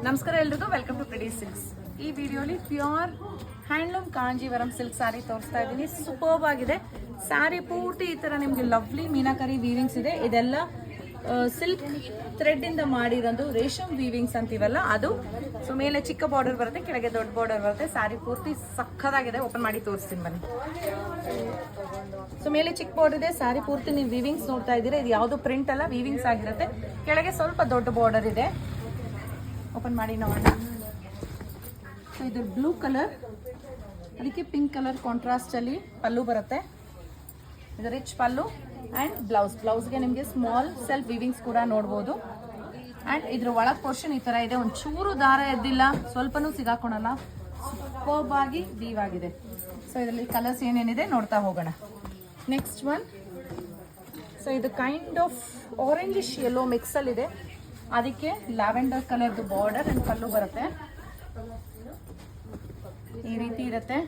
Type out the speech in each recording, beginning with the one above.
ನಮಸ್ಕಾರ ಎಲ್ರಿಗೂ welcome to ಪ್ರಿಡಿ silks ಈ ವಿಡಿಯೋಲಿ pure handloom Kanjeevaram silk sari ತೋರಿಸ್ತಾ ಇದ್ದೀನಿ. ಸೂಪರ್ಬ್ ಆಗಿದೆ. ಸ್ಯಾರಿ ಪೂರ್ತಿ ಈ ತರ ನಿಮಗೆ ಲವ್ಲಿ ಮೀನಾಕರಿ ವೀವಿಂಗ್ಸ್ ಇದೆ. ಇದೆಲ್ಲ ಸಿಲ್ಕ್ ಥ್ರೆಡ್ ಇಂದ ಮಾಡಿರೋದು ರೇಷಮ್ ವೀವಿಂಗ್ಸ್ ಅಂತೀವಲ್ಲ ಅದು. ಸೊ ಮೇಲೆ ಚಿಕ್ಕ ಬಾರ್ಡರ್ ಬರುತ್ತೆ, ಕೆಳಗೆ ದೊಡ್ಡ ಬಾರ್ಡರ್ ಬರುತ್ತೆ. ಸ್ಯಾರಿ ಪೂರ್ತಿ ಸಕ್ಕದಾಗಿದೆ. ಓಪನ್ ಮಾಡಿ ತೋರಿಸ್ತೀನಿ ಬನ್ನಿ. ಸೊ ಮೇಲೆ ಚಿಕ್ಕ ಬಾರ್ಡರ್ ಇದೆ. ಸ್ಯಾರಿ ಪೂರ್ತಿ ನೀವು ವೀವಿಂಗ್ಸ್ ನೋಡ್ತಾ ಇದ್ದೀರಾ. ಇದು ಯಾವುದು ಪ್ರಿಂಟ್ ಅಲ್ಲ ವೀವಿಂಗ್ಸ್ ಆಗಿರುತ್ತೆ. ಕೆಳಗೆ ಸ್ವಲ್ಪ ದೊಡ್ಡ ಬಾರ್ಡರ್ ಇದೆ. ಓಪನ್ ಮಾಡಿ ನೋಡೋಣ. ಸೊ ಇದು ಬ್ಲೂ ಕಲರ್ ಅದಕ್ಕೆ ಪಿಂಕ್ ಕಲರ್ ಕಾಂಟ್ರಾಸ್ಟ್ ಅಲ್ಲಿ ಪಲ್ಲು ಬರುತ್ತೆ. ಇದು ರಿಚ್ ಪಲ್ಲು ಆ್ಯಂಡ್ ಬ್ಲೌಸ್ ಬ್ಲೌಸ್ಗೆ ನಿಮಗೆ ಸ್ಮಾಲ್ ಸೆಲ್ಫ್ ವಿವಿಂಗ್ಸ್ ಕೂಡ ನೋಡ್ಬೋದು. ಆ್ಯಂಡ್ ಇದ್ರ ಒಳಗೆ ಪೋರ್ಷನ್ ಈ ಥರ ಇದೆ. ಒಂದು ಚೂರು ದಾರ ಎದ್ದಿಲ್ಲ, ಸ್ವಲ್ಪನೂ ಸಿಗಾಕೊಳಲ್ಲ. ಸೂಪರ್ಬ್ ಆಗಿ ವೀವ್ ಆಗಿದೆ. ಸೊ ಇದರಲ್ಲಿ ಕಲರ್ಸ್ ಏನೇನಿದೆ ನೋಡ್ತಾ ಹೋಗೋಣ. ನೆಕ್ಸ್ಟ್ ಒನ್ ಸೊ ಇದು ಕೈಂಡ್ ಆಫ್ ಆರೆಂಜಿಶ್ ಯೆಲ್ಲೋ ಮಿಕ್ಸಲ್ಲಿದೆ ಅದಕ್ಕೆ ಲ್ಯಾವೆಂಡರ್ ಕಲರ್ದು ಬಾರ್ಡರ್ ಆ್ಯಂಡ್ ಕಲ್ಲು ಬರುತ್ತೆ. ಈ ರೀತಿ ಇರುತ್ತೆ.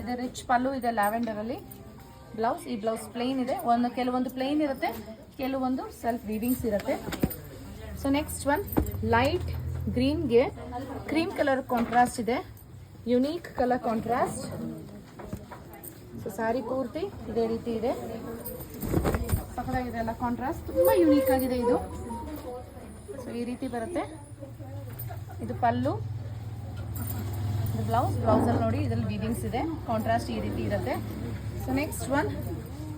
ಇದು ರಿಚ್ ಪಲ್ಲು, ಇದೆ ಲ್ಯಾವೆಂಡರಲ್ಲಿ ಬ್ಲೌಸ್, ಈ ಬ್ಲೌಸ್ ಪ್ಲೇನ್ ಇದೆ. ಒಂದು, ಕೆಲವೊಂದು ಪ್ಲೇನ್ ಇರುತ್ತೆ, ಕೆಲವೊಂದು ಸೆಲ್ಫ್ ವೀವಿಂಗ್ಸ್ ಇರುತ್ತೆ. ಸೊ ನೆಕ್ಸ್ಟ್ ಒನ್ ಲೈಟ್ ಗ್ರೀನ್ಗೆ ಕ್ರೀಮ್ ಕಲರ್ ಕಾಂಟ್ರಾಸ್ಟ್ ಇದೆ. Unique colour contrast so sari ಪೂರ್ತಿ ಇದೇ ರೀತಿ ಇದೆ. ಸಕ್ಕದಾಗಿದೆ ಅಲ್ಲ ಕಾಂಟ್ರಾಸ್ಟ್ ತುಂಬ ಯುನೀಕ್ ಆಗಿದೆ ಇದು. ಸೊ ಈ ರೀತಿ ಬರುತ್ತೆ. ಇದು ಪಲ್ಲು. ಇದು ಬ್ಲೌಸ್ ಬ್ಲೌಸಲ್ಲಿ ನೋಡಿ, ಇದರಲ್ಲಿ ವೀವಿಂಗ್ಸ್ ಇದೆ. ಕಾಂಟ್ರಾಸ್ಟ್ ಈ ರೀತಿ ಇರುತ್ತೆ. ಸೊ ನೆಕ್ಸ್ಟ್ ಒನ್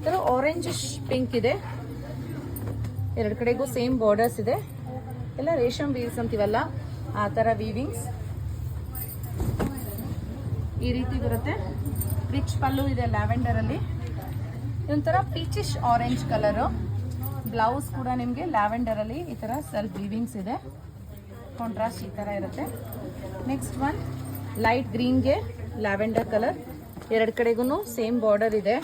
ಥರ ಆರೆಂಜಿಶ್ ಪಿಂಕ್ ಇದೆ. ಎರಡು ಕಡೆಗೂ ಸೇಮ್ ಬಾರ್ಡರ್ಸ್ ಇದೆ. ಎಲ್ಲ ರೇಷಮ್ ವೀವ್ಸ್ ಅಂತೀವಲ್ಲ, ಆ ಥರ ವೀವಿಂಗ್ಸ್ ಈ ರೀತಿ ಬರುತ್ತೆ. ರಿಚ್ ಪಲ್ಲು ಇದೆ ಲ್ಯಾವೆಂಡರಲ್ಲಿ ಇದೊಂಥರ ಪೀಚಿಶ್ ಆರೆಂಜ್ ಕಲರು ಬ್ಲೌಸ್ ಕೂಡ ನಿಮಗೆ ಲ್ಯಾವೆಂಡರಲ್ಲಿ ಈ ಥರ ಸೆಲ್ಫ್ ವೀವಿಂಗ್ಸ್ ಇದೆ. ಕಾಂಟ್ರಾಸ್ಟ್ ಈ ಥರ ಇರುತ್ತೆ. ನೆಕ್ಸ್ಟ್ ಒನ್ ಲೈಟ್ ಗ್ರೀನ್ಗೆ ಲ್ಯಾವೆಂಡರ್ ಕಲರ್ ಎರಡು ಕಡೆಗೂ ಸೇಮ್ ಬಾರ್ಡರ್ ಇದೆ.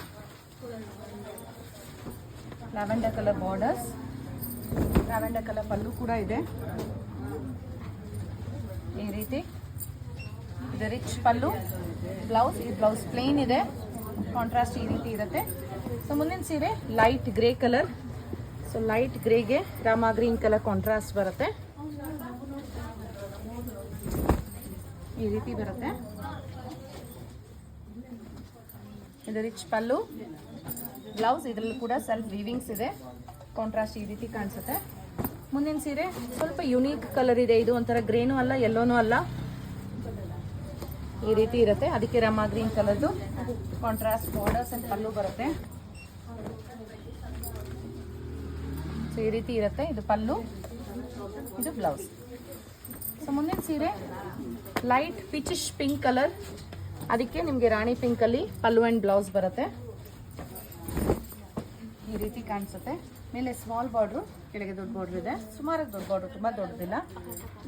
Lavender colour borders lavender colour pallu ಕೂಡ ಇದೆ. ಈ ರೀತಿ. ಇದು ರಿಚ್ ಪಲ್ಲು ಬ್ಲೌಸ್ ಈ ಬ್ಲೌಸ್ ಪ್ಲೇನ್ ಇದೆ. ಕಾಂಟ್ರಾಸ್ಟ್ ಈ ರೀತಿ ಇರುತ್ತೆ. ಸೊ ಮುಂದಿನ ಸೀರೆ light grey colour so light ಗ್ರೇಗೆ Rama green colour contrast ಬರುತ್ತೆ. ಈ ರೀತಿ ಬರುತ್ತೆ. ಇದು ರಿಚ್ ಪಲ್ಲು. ಬ್ಲೌಸ್ ಇದರಲ್ಲೂ ಕೂಡ ಸೆಲ್ಫ್ ವೀವಿಂಗ್ಸ್ ಇದೆ. ಕಾಂಟ್ರಾಸ್ಟ್ ಈ ರೀತಿ ಕಾಣಿಸುತ್ತೆ. ಮುಂದಿನ ಸೀರೆ ಸ್ವಲ್ಪ ಯುನೀಕ್ ಕಲರ್ ಇದೆ. ಇದು ಒಂಥರ ಗ್ರೇನು ಅಲ್ಲ ಎಲ್ಲೋನೂ ಅಲ್ಲ. ಈ ರೀತಿ ಇರುತ್ತೆ. ಅದಕ್ಕೆ ರಮ ಗ್ರೀನ್ ಕಲರ್ದು ಕಾಂಟ್ರಾಸ್ಟ್ ಬಾರ್ಡರ್ಸ್ ಅಂತ ಪಲ್ಲು ಬರುತ್ತೆ. ಸೊ ಈ ರೀತಿ ಇರುತ್ತೆ. ಇದು ಪಲ್ಲು, ಇದು ಬ್ಲೌಸ್ ಸೊ ಮುಂದಿನ ಸೀರೆ ಲೈಟ್ ಪಿಚಿಶ್ ಪಿಂಕ್ ಕಲರ್ ಅದಕ್ಕೆ ನಿಮಗೆ ರಾಣಿ ಪಿಂಕಲ್ಲಿ ಪಲ್ಲು ಆ್ಯಂಡ್ ಬ್ಲೌಸ್ ಬರುತ್ತೆ. ಈ ರೀತಿ ಕಾಣಿಸುತ್ತೆ. ಮೇಲೆ ಸ್ಮಾಲ್ ಬಾರ್ಡ್ರು ಕೆಳಗೆ ದೊಡ್ಡ ಬಾರ್ಡ್ರ್ ಇದೆ. ಸುಮಾರು ದೊಡ್ಡ ಬಾರ್ಡ್ರು ತುಂಬ ದೊಡ್ಡದಿಲ್ಲ.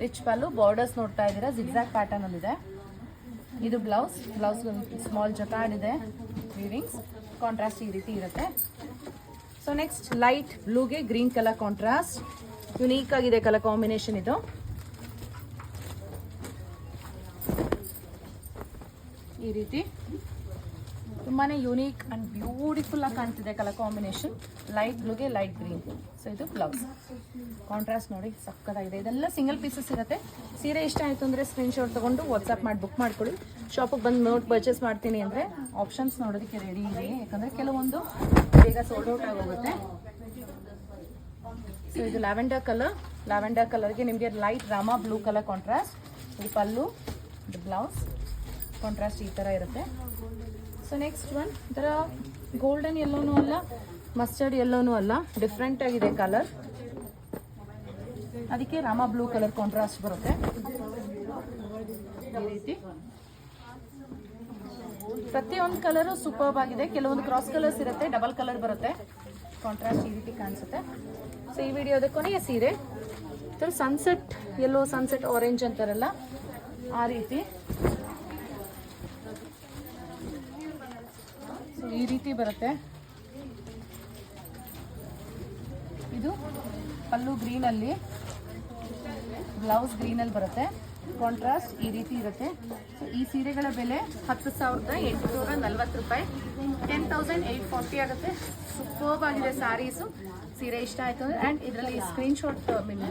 ರಿಚ್ ಪಲ್ಲು ಬಾರ್ಡರ್ಸ್ ನೋಡ್ತಾ ಇದ್ದೀರಾ ಜಿಗ್ಜಾಗ್ ಪ್ಯಾಟರ್ನಲ್ಲಿದೆ ಇದು ಬ್ಲೌಸ್. ಬ್ಲೌಸ್ ಸ್ಮಾಲ್ ಜಕಾರ್ಡ್ ಇದೆ. ವೀವಿಂಗ್ಸ್ ಕಾಂಟ್ರಾಸ್ಟ್ ಈ ರೀತಿ ಇರುತ್ತೆ. ಸೊ ನೆಕ್ಸ್ಟ್ ಲೈಟ್ ಬ್ಲೂಗೆ ಗ್ರೀನ್ ಕಲರ್ ಕಾಂಟ್ರಾಸ್ಟ್ ಯುನೀಕ್ ಆಗಿದೆ ಕಲರ್ ಕಾಂಬಿನೇಷನ್ ಇದು. ಈ ರೀತಿ. ತುಂಬಾನೇ ಯುನೀಕ್ ಅಂಡ್ ಬ್ಯೂಟಿಫುಲ್ ಆಗಿ ಕಾಣ್ತಿದೆ ಕಲರ್ ಕಾಂಬಿನೇಷನ್ ಲೈಟ್ ಬ್ಲೂಗೆ ಲೈಟ್ ಗ್ರೀನ್ ಸೊ ಇದು ಬ್ಲೌಸ್ ಕಾಂಟ್ರಾಸ್ಟ್ ನೋಡಿ, ಸಕ್ಕತ್ತಾಗಿದೆ. ಇದೆಲ್ಲ ಸಿಂಗಲ್ ಪೀಸಸ್ ಇರುತ್ತೆ. ಸೀರೆ ಇಷ್ಟ ಆಯಿತು ಅಂದರೆ ಸ್ಕ್ರೀನ್ಶಾಟ್ ತೊಗೊಂಡು ವಾಟ್ಸಪ್ ಮಾಡಿ ಬುಕ್ ಮಾಡ್ಕೊಳ್ಳಿ. ಶಾಪಿಗೆ ಬಂದು ನೋಟ್ ಪರ್ಚೇಸ್ ಮಾಡ್ತೀನಿ ಅಂದರೆ ಆಪ್ಷನ್ಸ್ ನೋಡೋದಕ್ಕೆ ರೆಡಿ ಇದೆ ಯಾಕಂದರೆ ಕೆಲವೊಂದು ಬೇಗ ಸೋಲ್ಡ್ ಔಟ್ ಆಗೋಗುತ್ತೆ. ಸೊ ಇದು ಲ್ಯಾವೆಂಡರ್ ಕಲರ್ ಲ್ಯಾವೆಂಡರ್ ಕಲರ್ಗೆ ನಿಮಗೆ light Rama blue colour contrast ಇದು ಪಲ್ಲು ಬ್ಲೌಸ್ ಕಾಂಟ್ರಾಸ್ಟ್ ಈ ಥರ ಇರುತ್ತೆ. ಸೊ ನೆಕ್ಸ್ಟ್ ಒನ್ ಈ ಗೋಲ್ಡನ್ ಎಲ್ಲೋನೂ ಅಲ್ಲ ಮಸ್ಟರ್ಡ್ ಎಲ್ಲೋನೂ ಅಲ್ಲ ಡಿಫ್ರೆಂಟ್ ಆಗಿದೆ ಕಲರ್ ಅದಕ್ಕೆ ರಾಮ ಬ್ಲೂ ಕಲರ್ ಕಾಂಟ್ರಾಸ್ಟ್ ಬರುತ್ತೆ. ಈ ರೀತಿ. ಪ್ರತಿಯೊಂದು ಕಲರು ಸೂಪರ್ಬ್ ಆಗಿದೆ. ಕೆಲವೊಂದು ಕ್ರಾಸ್ ಕಲರ್ಸ್ ಇರುತ್ತೆ ಡಬಲ್ ಕಲರ್ ಬರುತ್ತೆ. ಕಾಂಟ್ರಾಸ್ಟ್ ಈ ರೀತಿ ಕಾಣಿಸುತ್ತೆ. ಸೊ ಈ ವಿಡಿಯೋದ ಕೊನೆಯ ಸೀರೆ. ಸನ್ಸೆಟ್ ಎಲ್ಲೋ ಸನ್ಸೆಟ್ ಆರೆಂಜ್ ಅಂತಾರಲ್ಲ, ಆ ರೀತಿ. ಈ ರೀತಿ ಬರುತ್ತೆ. ಇದು ಪಲ್ಲು ಗ್ರೀನಲ್ಲಿ, ಬ್ಲೌಸ್ ಗ್ರೀನಲ್ಲಿ ಬರುತ್ತೆ. ಕಾಂಟ್ರಾಸ್ಟ್ ಈ ರೀತಿ ಇರುತ್ತೆ. ಈ ಸೀರೆಗಳ ಬೆಲೆ ಹತ್ತು ಸಾವಿರದ ಎಂಟುನೂರ ನಲ್ವತ್ತು ರೂಪಾಯಿ. ಟೆನ್ ತೌಸಂಡ್ ಏಯ್ಟ್ ಫಾರ್ಟಿ ಆಗುತ್ತೆ. ಸೂಪರ್ ಆಗಿದೆ ಸಾರೀಸು. ಸೀರೆ ಇಷ್ಟ ಆಯಿತು ಅಂದರೆ ಆ್ಯಂಡ್ ಇದರಲ್ಲಿ ಸ್ಕ್ರೀನ್ಶಾಟ್ ಮೀನ್